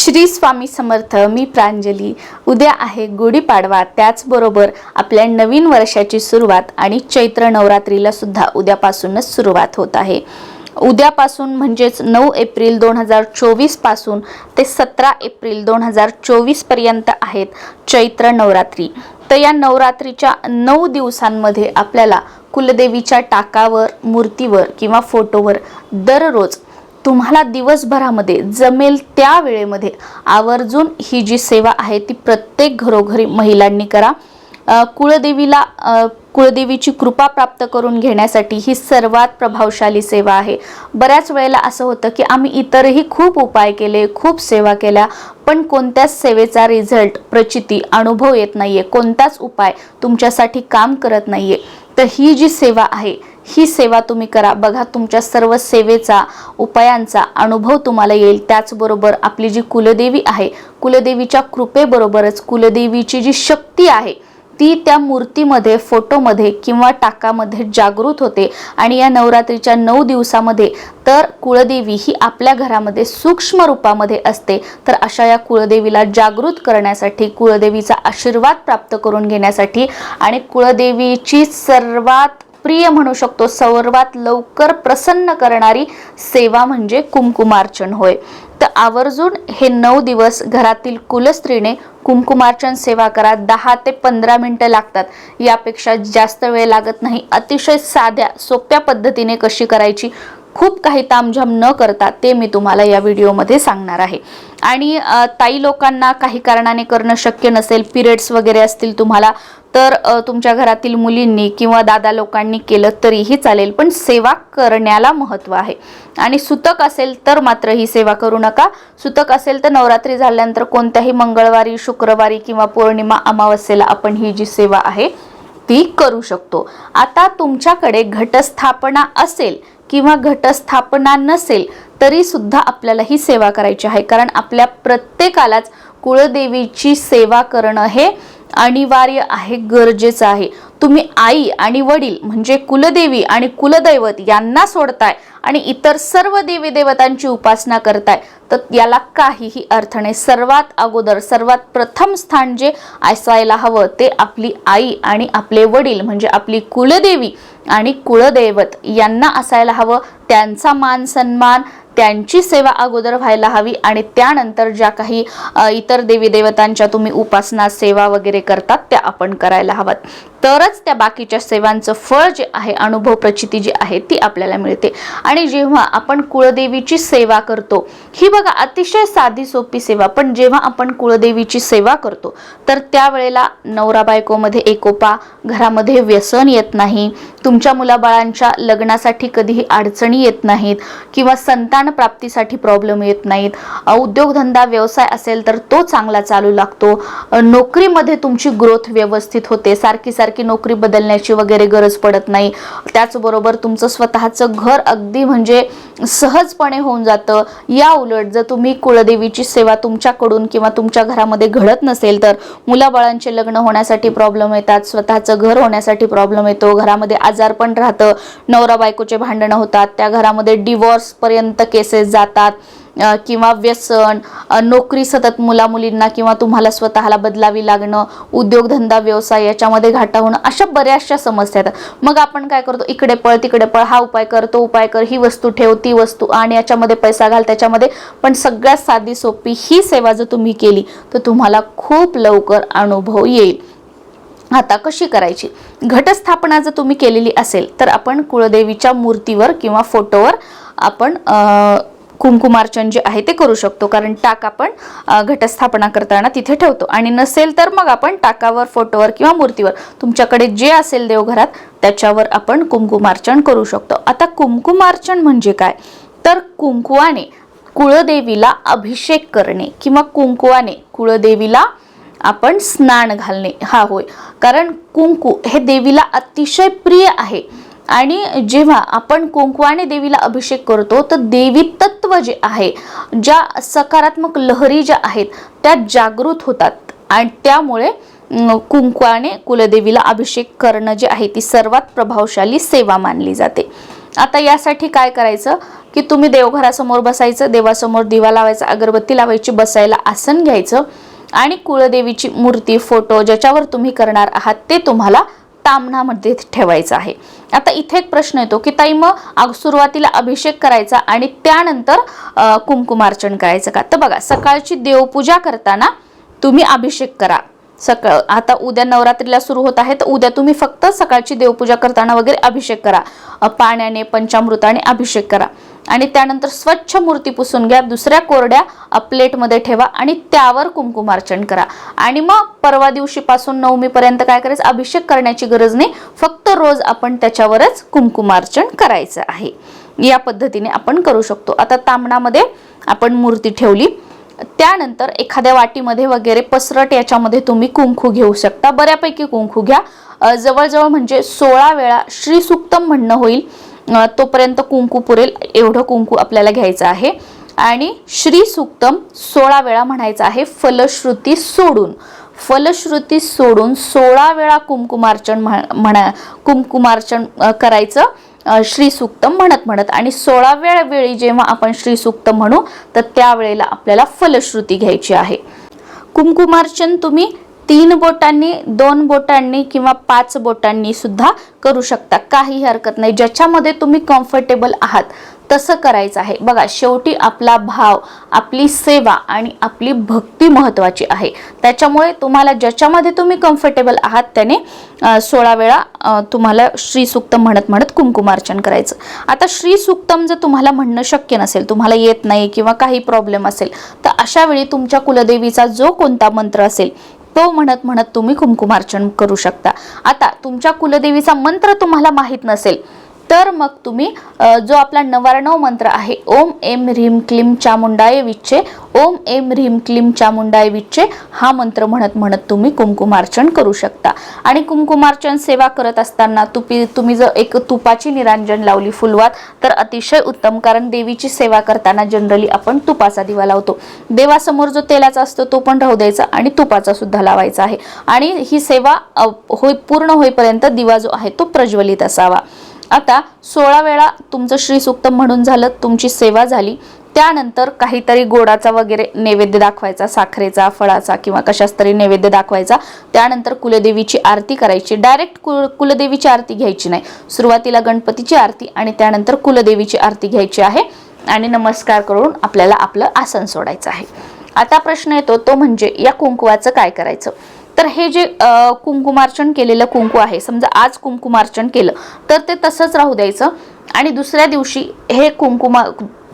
श्री स्वामी समर्थ मी प्रांजली. उद्या आहे गुढीपाडवा. त्याचबरोबर आपल्या नवीन वर्षाची सुरुवात आणि चैत्र नवरात्रीला सुद्धा उद्यापासूनच सुरुवात होत आहे. उद्यापासून म्हणजेच नऊ एप्रिल दोन हजार चोवीसपासून ते सतरा एप्रिल दोन हजार चोवीसपर्यंत आहेत चैत्र नवरात्री. तर या नवरात्रीच्या नऊ दिवसांमध्ये आपल्याला कुलदेवीच्या टाकावर मूर्तीवर किंवा फोटोवर दररोज तुम्हाला दिवसभरामध्ये जमेल त्या वेळेमध्ये आवर्जून ही जी सेवा आहे ती प्रत्येक घरोघरी महिलांनी करा. कुळदेवीला कुळदेवीची कृपा प्राप्त करून घेण्यासाठी ही सर्वात प्रभावशाली सेवा आहे. बऱ्याच वेळेला असं होतं की आम्ही इतरही खूप उपाय केले खूप सेवा केल्या पण कोणत्याच सेवेचा रिझल्ट प्रचिती अनुभव येत नाहीये. कोणताच उपाय तुमच्यासाठी काम करत नाहीये. तर ही जी सेवा आहे ही सेवा तुम्ही करा. बघा तुमच्या सर्व सेवेचा उपायांचा अनुभव तुम्हाला येईल. त्याचबरोबर आपली जी कुलदेवी आहे कुलदेवीच्या कृपेबरोबरच कुलदेवीची जी शक्ती आहे ती त्या मूर्तीमध्ये फोटोमध्ये किंवा टाकामध्ये जागृत होते. आणि या नवरात्रीच्या नऊ दिवसामध्ये तर कुळदेवी ही आपल्या घरामध्ये सूक्ष्म रूपामध्ये असते. तर अशा या कुळदेवीला जागृत करण्यासाठी कुळदेवीचा आशीर्वाद प्राप्त करून घेण्यासाठी आणि कुळदेवीची सर्वात प्रिय म्हणू शकतो. सर्वात लवकर प्रसन्न करणारी सेवा म्हणजे कुमकुमार्चन होय. तर आवर्जून हे नऊ दिवस घरातील कुलस्त्रीने कुमकुमार्चन सेवा करा. दहा ते पंधरा मिनटं लागतात. यापेक्षा जास्त वेळ लागत नाही. अतिशय साध्या सोप्या पद्धतीने कशी करायची? खूप काही तामझाम न करता ते मी तुम्हाला या व्हिडिओमध्ये सांगणार आहे. आणि ताई लोकांना काही कारणाने करणं शक्य नसेल पिरियड्स वगैरे असतील तुम्हाला तर तुमच्या घरातील मुलींनी किंवा दादा लोकांनी केलं तरीही चालेल पण सेवा करण्याला महत्त्व आहे. आणि सुतक असेल तर मात्र ही सेवा करू नका. सुतक असेल तर नवरात्री झाल्यानंतर कोणत्याही मंगळवारी शुक्रवारी किंवा पौर्णिमा अमावस्येला आपण ही जी सेवा आहे ती करू शकतो. आता तुमच्याकडे घटस्थापना असेल किंवा घटस्थापना नसेल तरी सुद्धा आपल्याला ही सेवा करायची आहे. कारण आपल्या प्रत्येकालाच कुळदेवीची सेवा करणं हे अनिवार्य आहे गरजेचं आहे. तुम्ही आई आणि वडील म्हणजे कुलदेवी आणि कुलदैवत यांना सोडताय आणि इतर सर्व देवी देवतांची उपासना करताय तर याला काहीही अर्थ नाही. सर्वात अगोदर सर्वात प्रथम स्थान जे असायला हवं ते आपली आई आणि आपले वडील म्हणजे आपली कुलदेवी आणि कुळदैवत यांना असायला हवं. त्यांचा मान सन्मान त्यांची सेवा अगोदर व्हायला हवी आणि त्यानंतर ज्या काही इतर देवी देवतांच्या तुम्ही उपासना सेवा वगैरे करतात त्या आपण करायला हव्यात. तरच त्या बाकीच्या सेवांचं फळ जे आहे अनुभव प्रचिती जी आहे ती आपल्याला मिळते. आणि जेव्हा आपण कुळदेवीची सेवा करतो ही बघा अतिशय साधी सोपी सेवा पण जेव्हा आपण कुळदेवीची सेवा करतो तर त्यावेळेला नवरा बायकोमध्ये एकोपा घरामध्ये व्यसन येत नाही तुमच्या मुलाबाळांच्या लग्नासाठी कधीही अडचणी येत नाहीत किंवा संतान प्राप्तीसाठी प्रॉब्लेम येत नाहीत उद्योगधंदा व्यवसाय असेल तर तो चांगला चालू लागतो नोकरीमध्ये तुमची ग्रोथ व्यवस्थित होते सारखी सारखी नोकरी बदलण्याची वगैरे गरज पडत नाही. त्याचबरोबर तुमचं स्वतःचं घर अगदी म्हणजे सहजपणे होऊन जातं. या उलट जर तुम्ही कुळदेवीची सेवा तुमच्याकडून किंवा तुमच्या घरामध्ये घडत नसेल तर मुलाबाळांचे लग्न होण्यासाठी प्रॉब्लेम येतात स्वतःचं घर होण्यासाठी प्रॉब्लेम येतो घरामध्ये आजार पण राहतं नवरा बायकोचे भांडणं होतात त्या घरामध्ये डिवॉर्स पर्यंत केसेस जातात. किंवा व्यसन नोकरी सतत मुलामुलींना किंवा तुम्हाला स्वतःला बदलावी लागणं उद्योगधंदा व्यवसाय याच्यामध्ये घाटा होणं अशा बऱ्याचशा समस्या येतात मग आपण काय करतो? इकडे पळ तिकडे पळ हा उपाय कर तो उपाय कर ही वस्तू ठेव ती वस्तू आणि याच्यामध्ये पैसा घाल त्याच्यामध्ये. पण सगळ्यात साधी सोपी ही सेवा जर तुम्ही केली तर तुम्हाला खूप लवकर अनुभव येईल. आता कशी करायची? घटस्थापना जर तुम्ही केलेली असेल तर आपण कुळदेवीच्या मूर्तीवर किंवा फोटोवर आपण कुंकुमार्चन जे आहे ते करू शकतो कारण टाक आपण घटस्थापना करताना तिथे ठेवतो. आणि नसेल तर मग आपण टाकावर फोटोवर किंवा मूर्तीवर तुमच्याकडे जे असेल देवघरात त्याच्यावर आपण कुंकुमार्चन करू शकतो. आता कुंकुमार्चन म्हणजे काय? तर कुंकुवाने कुळदेवीला अभिषेक करणे किंवा कुंकुवाने कुळदेवीला आपण स्नान घालणे. हा होय. कारण कुंकू हे देवीला अतिशय प्रिय आहे. आणि जेव्हा आपण कुंकवाने देवीला अभिषेक करतो तर देवी तत्व जे आहे ज्या सकारात्मक लहरी ज्या आहेत त्या जागृत होतात. आणि त्यामुळे कुंकवाने कुलदेवीला अभिषेक करणं जे आहे ती सर्वात प्रभावशाली सेवा मानली जाते. आता यासाठी काय करायचं की तुम्ही देवघरासमोर बसायचं देवासमोर दिवा लावायचा अगरबत्ती लावायची बसायला आसन घ्यायचं आणि कुळदेवीची मूर्ती फोटो ज्याच्यावर तुम्ही करणार आहात ते तुम्हाला तामणामध्ये ठेवायचं आहे. आता इथे एक प्रश्न येतो की ताई मग सुरुवातीला अभिषेक करायचा आणि त्यानंतर अं, कुंकुमार्चन करायचं का? तर बघा सकाळची देवपूजा करताना तुम्ही अभिषेक करा. सकाळ आता उद्या नवरात्रीला सुरू होत आहे तर उद्या तुम्ही फक्त सकाळची देवपूजा करताना वगैरे अभिषेक करा. पाण्याने पंचामृताने अभिषेक करा. आणि त्यानंतर स्वच्छ मूर्ती पुसून घ्या दुसऱ्या कोरड्या प्लेटमध्ये ठेवा आणि त्यावर कुंकुमार्चन करा. आणि मग परवा दिवशीपासून नवमीपर्यंत काय करायचं? अभिषेक करण्याची गरज नाही. फक्त रोज आपण त्याच्यावरच कुंकुमार्चन करायचं आहे. या पद्धतीने आपण करू शकतो. आता तांबणामध्ये आपण मूर्ती ठेवली. त्यानंतर एखाद्या वाटीमध्ये वगैरे पसरट याच्यामध्ये तुम्ही कुंकू घेऊ शकता. बऱ्यापैकी कुंकू घ्या. जवळजवळ म्हणजे सोळा वेळा श्रीसुक्तम म्हणणं होईल. तोपर्यंत कुंकू पुरेल एवढं कुंकू आपल्याला घ्यायचं आहे. आणि श्री सुक्तम सोळा वेळा म्हणायचं आहे फलश्रुती सोडून. फलश्रुती सोडून सोळा वेळा कुंकुमार्चन म्ह- म्हणा कुंकुमार्चन करायचं श्री सुक्तम म्हणत म्हणत. आणि सोळाव्या वेळी जेव्हा आपण श्री सुक्तम म्हणू तर त्यावेळेला आपल्याला फलश्रुती घ्यायची आहे. कुंकुमार्चन तुम्ही तीन बोटांनी दोन बोटांनी किंवा पाच बोटांनी सुद्धा करू शकता. काही हरकत नाही. ज्याच्यामध्ये तुम्ही कम्फर्टेबल आहात तसं करायचं आहे. बघा शेवटी आपला भाव आपली सेवा आणि आपली भक्ती महत्त्वाची आहे. त्याच्यामुळे तुम्हाला ज्याच्यामध्ये तुम्ही कम्फर्टेबल आहात त्याने सोळा वेळा तुम्हाला श्रीसूक्त म्हणत म्हणत कुंकुमार्चन करायचं. आता श्रीसूक्तम जर तुम्हाला म्हणणं शक्य नसेल तुम्हाला येत नाही किंवा काही प्रॉब्लेम असेल तर अशा वेळी तुमच्या कुलदेवीचा जो कोणता मंत्र असेल तो म्हणत म्हणत तुम्ही कुंकुमार्चन करू शकता. आता तुमच्या कुलदेवीचा मंत्र तुम्हाला माहीत नसेल. तर मग तुम्ही जो आपला नवारणव मंत्र आहे ओम एम ह्रीम क्लीम चामुंडाय विच्चे ओम एम ह्रीम क्लीम चामुंडाय विच्चे हा मंत्र म्हणत म्हणत तुम्ही कुंकुमार्चन करू शकता. आणि कुंकुमार्चन सेवा करत असताना तुपी तुम्ही जर एक तुपाची निरांजन लावली फुलवात तर अतिशय उत्तम कारण देवीची सेवा करताना जनरली आपण तुपाचा दिवा लावतो. देवासमोर जो तेलाचा असतो तो पण राहू द्यायचा आणि तुपाचा सुद्धा लावायचा आहे. आणि ही सेवा होई पूर्ण होईपर्यंत दिवा जो आहे तो प्रज्वलित असावा. आता सोळा वेळा तुमचं श्रीसुक्त म्हणून झालं तुमची सेवा झाली. त्यानंतर काहीतरी गोडाचा वगैरे नैवेद्य दाखवायचा साखरेचा फळाचा किंवा कशाच तरी नैवेद्य दाखवायचा. त्यानंतर कुलदेवीची आरती करायची. डायरेक्ट कुल कुलदेवीची आरती घ्यायची नाही. सुरुवातीला गणपतीची आरती आणि त्यानंतर कुलदेवीची आरती घ्यायची आहे. आणि नमस्कार करून आपल्याला आपलं आसन सोडायचं आहे. आता प्रश्न येतो तो म्हणजे या कुंकवाचं काय करायचं? तर हे जे कुंकुमार्चन केलेलं कुंकू आहे समजा आज कुंकुमार्चन केलं तर ते तसंच राहू द्यायचं. आणि दुसऱ्या दिवशी हे कुंकुमा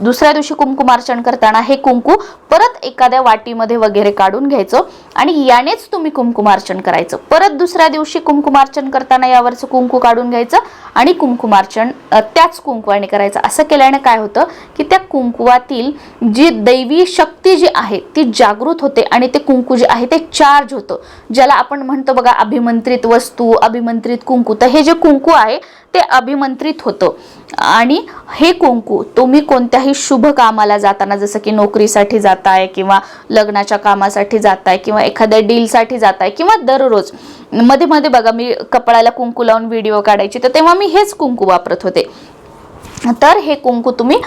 दुसऱ्या दिवशी कुंकुमार्चन करताना हे कुंकू परत एखाद्या वाटीमध्ये वगैरे काढून घ्यायचं आणि यानेच तुम्ही कुंकुमार्चन करायचं. परत दुसऱ्या दिवशी कुंकुमार्चन करताना यावरचं कुंकू काढून घ्यायचं आणि कुंकुमार्चन त्याच कुंकवाने करायचं. असं केल्याने काय होतं की त्या कुंकुवातील जी दैवी शक्ती जी आहे ती जागृत होते आणि ते कुंकू जे आहे ते चार्ज होतं. ज्याला आपण म्हणतो बघा अभिमंत्रित वस्तू अभिमंत्रित कुंकू. तर हे जे कुंकू आहे ते अभिमंत्रित होतं. आणि हे कुंकू तुम्ही कोणत्याही शुभ कामाला जाताना जसं की नोकरीसाठी जाताय किंवा लग्नाच्या कामासाठी जाताय किंवा एखाद्या डीलसाठी जाताय किंवा दररोजमध्ये मध्ये बघा मी कपड्याला कुंकू लावून व्हिडिओ काढायची तर तेव्हा मी हेच कुंकू वापरत होते. तर हे कुंकू तुम्ही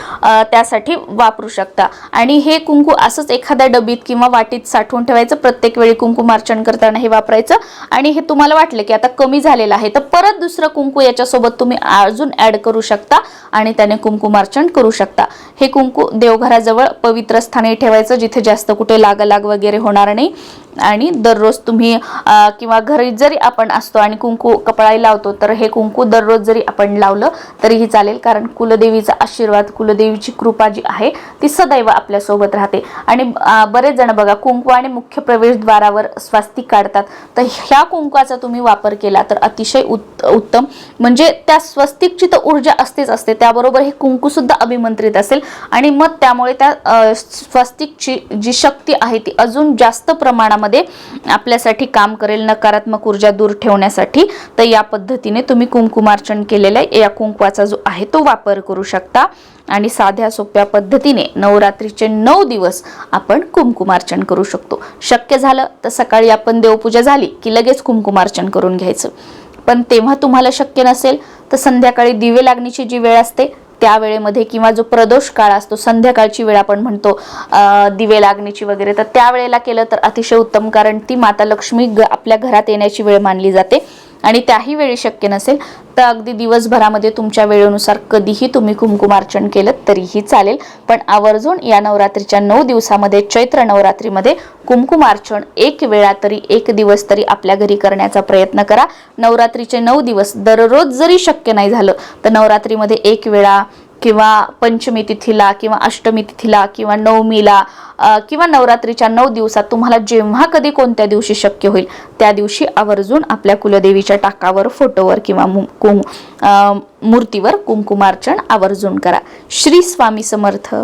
त्यासाठी वापरू शकता. आणि हे कुंकू असंच एखाद्या डबीत किंवा वाटीत साठवून ठेवायचं प्रत्येक वेळी कुंकुमार्चन करताना हे वापरायचं. आणि हे तुम्हाला वाटलं की आता कमी झालेलं आहे तर परत दुसरं कुंकू याच्यासोबत तुम्ही अजून ॲड करू शकता आणि त्याने कुंकुमार्चन करू शकता. हे कुंकू देवघराजवळ पवित्र स्थानी ठेवायचं जिथे जास्त कुठे लागलाग वगैरे होणार नाही. आणि दररोज तुम्ही किंवा घरी जरी आपण असतो आणि कुंकू कपळाही लावतो तर हे कुंकू दररोज जरी आपण लावलं तरीही चालेल कारण कुलदेवीचा आशीर्वाद कुलदेवीची कृपा जी आहे ती सदैव आपल्यासोबत राहते. आणि बरेच जण बघा कुंकू आणि मुख्य प्रवेशद्वारावर स्वास्तिक काढतात. तर ह्या कुंकवाचा तुम्ही वापर केला तर अतिशय उत् उत्तम. म्हणजे त्या स्वस्तिकची तर ऊर्जा असतेच असते. त्याबरोबर हे कुंकू सुद्धा अभिमंत्रित असेल. आणि मग त्यामुळे त्या स्वस्तिकची जी शक्ती आहे ती अजून जास्त प्रमाणामध्ये आपल्यासाठी काम करेल नकारात्मक ऊर्जा दूर ठेवण्यासाठी. तर या पद्धतीने तुम्ही कुंकुमार्चन केलेल्या या कुंकवाचा जो आहे तो वापर करू शकता. आणि साध्या सोप्या पद्धतीने नवरात्रीचे नऊ दिवस आपण कुंकुमार्चन करू शकतो. शक्य झालं तर सकाळी आपण देवपूजा झाली की लगेच कुंकुमार्चन करून घ्यायचं. पण तेव्हा तुम्हाला शक्य नसेल तर संध्याकाळी दिवे लागण्याची जी वेळ असते त्या वेळेमध्ये किंवा जो प्रदोष काळ असतो संध्याकाळची वेळ आपण म्हणतो दिवे लागण्याची वगैरे तर त्यावेळेला केलं तर अतिशय उत्तम कारण ती माता लक्ष्मी आपल्या घरात येण्याची वेळ मानली जाते. आणि त्याही वेळी शक्य नसेल तर अगदी दिवसभरामध्ये तुमच्या वेळेनुसार कधीही तुम्ही कुमकुमार्चन केलं तरीही चालेल. पण आवर्जून या नवरात्रीच्या नऊ दिवसामध्ये चैत्र नवरात्रीमध्ये कुंकुमार्चन एक वेळा तरी एक दिवस तरी आपल्या घरी करण्याचा प्रयत्न करा. नवरात्रीचे नऊ दिवस दररोज जरी शक्य नाही झालं तर नवरात्रीमध्ये एक वेळा किंवा पंचमी तिथीला किंवा अष्टमी तिथीला किंवा नवमीला किंवा नवरात्रीच्या नऊ दिवसात तुम्हाला जेव्हा कधी कोणत्या दिवशी शक्य होईल त्या दिवशी आवर्जून आपल्या कुलदेवीच्या टाकावर फोटोवर किंवा मु- कुं मूर्तीवर कुंकुमार्चन आवर्जून करा. श्री स्वामी समर्थ.